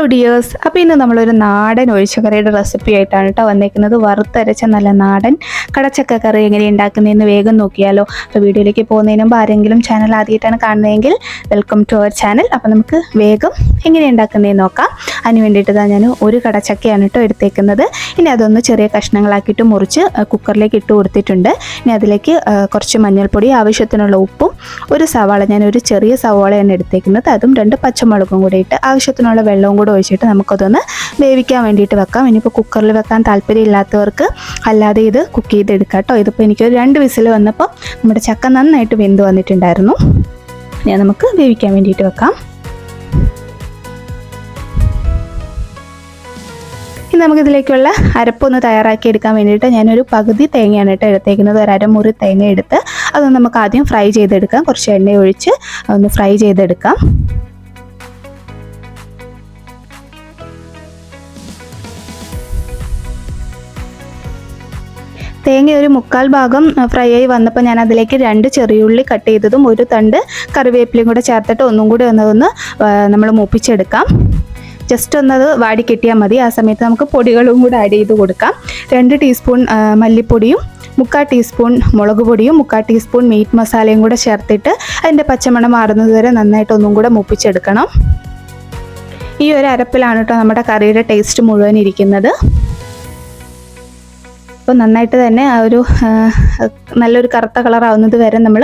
Hello dears അപ്പോൾ ഇന്ന് നമ്മളൊരു നാടൻ ഒഴിച്ചുകറിയുടെ റെസിപ്പി ആയിട്ടാണ് കേട്ടോ വന്നേക്കുന്നത്. വറുത്തരച്ച നല്ല നാടൻ കടച്ചക്ക കറി എങ്ങനെ ഉണ്ടാക്കുന്നതെന്ന് വേഗം നോക്കിയാലോ. അപ്പോൾ വീഡിയോയിലേക്ക് പോകുന്നതിന് മുമ്പ് ആരെങ്കിലും ചാനൽ ആദ്യമായിട്ടാണ് കാണുന്നതെങ്കിൽ വെൽക്കം ടു അവർ ചാനൽ അപ്പോൾ നമുക്ക് വേഗം എങ്ങനെ ഉണ്ടാക്കുന്നതെന്ന് നോക്കാം. അതിന് വേണ്ടിയിട്ട് ഞാൻ ഒരു കടച്ചക്കയാണ് കേട്ടോ എടുത്തേക്കുന്നത്. ഇനി അതൊന്ന് ചെറിയ കഷ്ണങ്ങളാക്കിയിട്ട് മുറിച്ച് കുക്കറിലേക്ക് ഇട്ട് കൊടുത്തിട്ടുണ്ട്. ഇനി അതിലേക്ക് കുറച്ച് മഞ്ഞൾപ്പൊടി ആവശ്യത്തിനുള്ള ഉപ്പും ഒരു സവാള ഞാൻ ഒരു ചെറിയ സവാളയാണ് എടുത്തേക്കുന്നത്. അതും രണ്ട് പച്ചമുളകും കൂടി ഇട്ട് ആവശ്യത്തിനുള്ള വെള്ളവും കൂടെ ഒഴിച്ചിട്ട് നമുക്കതൊന്ന് വേവിക്കാൻ വേണ്ടിയിട്ട് വെക്കാം. ഇനിയിപ്പോൾ കുക്കറിൽ വെക്കാൻ താല്പര്യമില്ലാത്തവർക്ക് അല്ലാതെ ഇത് കുക്ക് ചെയ്തെടുക്കാം കേട്ടോ. ഇതിപ്പോൾ എനിക്കൊരു രണ്ട് വിസിൽ വന്നപ്പോൾ നമ്മുടെ ചക്ക നന്നായിട്ട് വെന്ത് വന്നിട്ടുണ്ടായിരുന്നു. ഇനി നമുക്ക് വേവിക്കാൻ വേണ്ടിയിട്ട് വെക്കാം. നമുക്കിതിലേക്കുള്ള അരപ്പൊന്ന് തയ്യാറാക്കി എടുക്കാൻ വേണ്ടിയിട്ട് ഞാനൊരു പകുതി തേങ്ങയാണ് കേട്ടോ എടുത്തേക്കുന്നത്. ഒരു അരമുറി തേങ്ങ എടുത്ത് അത് നമുക്ക് ആദ്യം ഫ്രൈ ചെയ്തെടുക്കാം. കുറച്ച് എണ്ണ ഒഴിച്ച് ഒന്ന് ഫ്രൈ ചെയ്തെടുക്കാം. തേങ്ങ ഒരു മുക്കാൽ ഭാഗം ഫ്രൈ ആയി വന്നപ്പോൾ ഞാൻ അതിലേക്ക് രണ്ട് ചെറിയുള്ളി കട്ട് ചെയ്തതും ഒരു തണ്ട് കറിവേപ്പിലയും കൂടെ ചേർത്തിട്ട് ഒന്നും കൂടി ഒന്നതൊന്ന് നമ്മൾ മൂപ്പിച്ചെടുക്കാം. ജസ്റ്റ് ഒന്നത് വാടി കിട്ടിയാൽ മതി. ആ സമയത്ത് നമുക്ക് പൊടികളും കൂടെ ആഡ് ചെയ്ത് കൊടുക്കാം. രണ്ട് ടീസ്പൂൺ മല്ലിപ്പൊടിയും മുക്കാൽ ടീസ്പൂൺ മുളക് പൊടിയും മുക്കാൽ ടീസ്പൂൺ മീറ്റ് മസാലയും കൂടെ ചേർത്തിട്ട് അതിന്റെ പച്ചമണം മാറുന്നത് വരെ നന്നായിട്ട് ഒന്നും കൂടെ മുപ്പിച്ചെടുക്കണം. ഈ ഒരു അരപ്പിലാണ് കേട്ടോ നമ്മുടെ കറിയുടെ ടേസ്റ്റ് മുഴുവൻ ഇരിക്കുന്നത്. അപ്പോൾ നന്നായിട്ട് തന്നെ ആ ഒരു നല്ലൊരു കറുത്ത കളറാവുന്നത് വരെ നമ്മൾ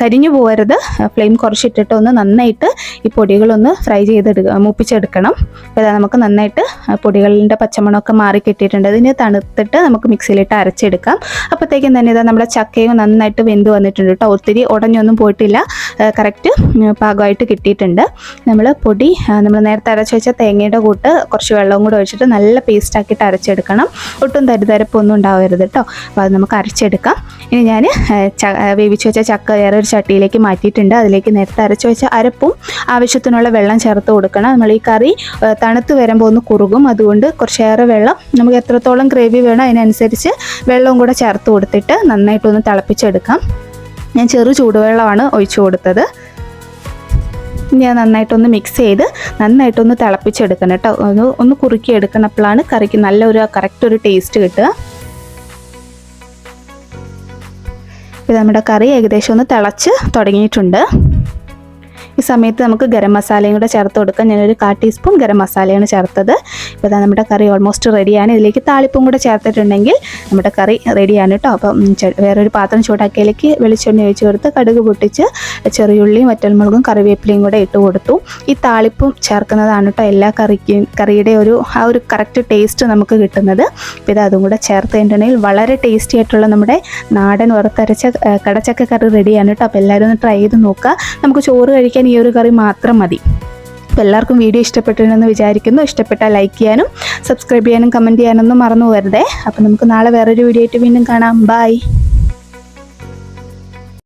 കരിഞ്ഞു പോകരുത് ഫ്ലെയിം കുറച്ചിട്ടിട്ട് ഒന്ന് നന്നായിട്ട് ഈ പൊടികളൊന്ന് ഫ്രൈ ചെയ്തെടുക്കുക മൂപ്പിച്ചെടുക്കണം. അപ്പോൾ നമുക്ക് നന്നായിട്ട് പൊടികളുടെ പച്ചമണമൊക്കെ മാറി കിട്ടിയിട്ടുണ്ട്. അതിന് തണുത്തിട്ട് നമുക്ക് മിക്സിയിലിട്ട് അരച്ചെടുക്കാം. അപ്പോഴത്തേക്കും തന്നെ ഇതാ നമ്മുടെ ചക്കയും നന്നായിട്ട് വെന്ത് വന്നിട്ടുണ്ട് കേട്ടോ ഒത്തിരി ഉടഞ്ഞൊന്നും പോയിട്ടില്ല. കറക്റ്റ് പാകമായിട്ട് കിട്ടിയിട്ടുണ്ട്. നമ്മൾ പൊടി നമ്മൾ നേരത്തെ അരച്ച് വെച്ച തേങ്ങയുടെ കൂട്ട് കുറച്ച് വെള്ളവും കൂടെ ഒഴിച്ചിട്ട് നല്ല പേസ്റ്റ് ആക്കിയിട്ട് അരച്ചെടുക്കണം. ഒട്ടും തരിതരപ്പൊന്നും ഉണ്ടാവരുത് കേട്ടോ അപ്പോൾ അത് നമുക്ക് അരച്ചെടുക്കാം. ഇനി ഞാൻ വേവിച്ച് വെച്ച ചക്ക വേറെ ഒരു ചട്ടിയിലേക്ക് മാറ്റിയിട്ടുണ്ട്. അതിലേക്ക് നേരത്തെ അരച്ച് വെച്ച അരപ്പും ആവശ്യത്തിനുള്ള വെള്ളം ചേർത്ത് കൊടുക്കണം. നമ്മൾ ഈ കറി തണുത്ത് വരുമ്പോൾ ഒന്ന് കുറുകും. അതുകൊണ്ട് കുറച്ചേറെ വെള്ളം നമുക്ക് എത്രത്തോളം ഗ്രേവി വേണം അതിനനുസരിച്ച് വെള്ളവും കൂടെ ചേർത്ത് കൊടുത്തിട്ട് നന്നായിട്ടൊന്ന് തിളപ്പിച്ചെടുക്കാം. ഞാൻ ചെറു ചൂടുവെള്ളമാണ് ഒഴിച്ചു കൊടുത്തത്. ഞാൻ നന്നായിട്ടൊന്ന് മിക്സ് ചെയ്ത് നന്നായിട്ടൊന്ന് തിളപ്പിച്ചെടുക്കണം കേട്ടോ ഒന്ന് ഒന്ന് കുറുക്കി എടുക്കണം അപ്പോഴാണ് കറിക്ക് നല്ലൊരു കറക്റ്റ് ഒരു ടേസ്റ്റ് കിട്ടുക. ഇത് നമ്മുടെ കറി ഏകദേശം ഒന്ന് തിളച്ച് തുടങ്ങിയിട്ടുണ്ട്. ഈ സമയത്ത് നമുക്ക് ഗരം മസാലയും കൂടെ ചേർത്ത് കൊടുക്കാം. ഞാനൊരു കാ ടീസ്പൂൺ ഗരം മസാലയാണ് ചേർത്തത്. ഇപ്പോൾ നമ്മുടെ കറി ഓൾമോസ്റ്റ് റെഡിയാണ് ഇതിലേക്ക് താളിപ്പും കൂടെ ചേർത്തിട്ടുണ്ടെങ്കിൽ നമ്മുടെ കറി റെഡിയാണ് കേട്ടോ അപ്പം വേറൊരു പാത്രം ചൂടാക്കിയതിലേക്ക് വെളിച്ചെണ്ണ ഒഴിച്ച് കൊടുത്ത് കടുക് പൊട്ടിച്ച് ചെറിയുള്ളിയും വറ്റൽമുളകും കറിവേപ്പിലയും കൂടെ ഇട്ട് കൊടുത്തു. ഈ താളിപ്പും ചേർക്കുന്നതാണ് കേട്ടോ എല്ലാ കറിക്കും കറിയുടെ ഒരു ആ ഒരു കറക്റ്റ് ടേസ്റ്റ് നമുക്ക് കിട്ടുന്നത്. അപ്പോൾ ഇത് അതും കൂടെ ചേർത്ത് കഴിഞ്ഞിട്ടുണ്ടെങ്കിൽ വളരെ ടേസ്റ്റി ആയിട്ടുള്ള നമ്മുടെ നാടൻ വറുത്തരച്ച കടച്ചക്ക കറി റെഡിയാണ് കേട്ടോ അപ്പോൾ എല്ലാവരും ഒന്ന് ട്രൈ ചെയ്ത് നോക്കുക നമുക്ക് ചോറ് കഴിക്കാൻ ഈ ഒരു കറി മാത്രം മതി. അപ്പോൾ എല്ലാവർക്കും വീഡിയോ ഇഷ്ടപ്പെട്ടിട്ടുണ്ടെന്ന് വിചാരിക്കുന്നു. ഇഷ്ടപ്പെട്ടാൽ ലൈക്ക് ചെയ്യാനും സബ്സ്ക്രൈബ് ചെയ്യാനും കമന്റ് ചെയ്യാനൊന്നും മറന്നു പോകരുതേ. അപ്പോൾ നമുക്ക് നാളെ വേറൊരു വീഡിയോ ആയിട്ട് വീണ്ടും കാണാം. ബൈ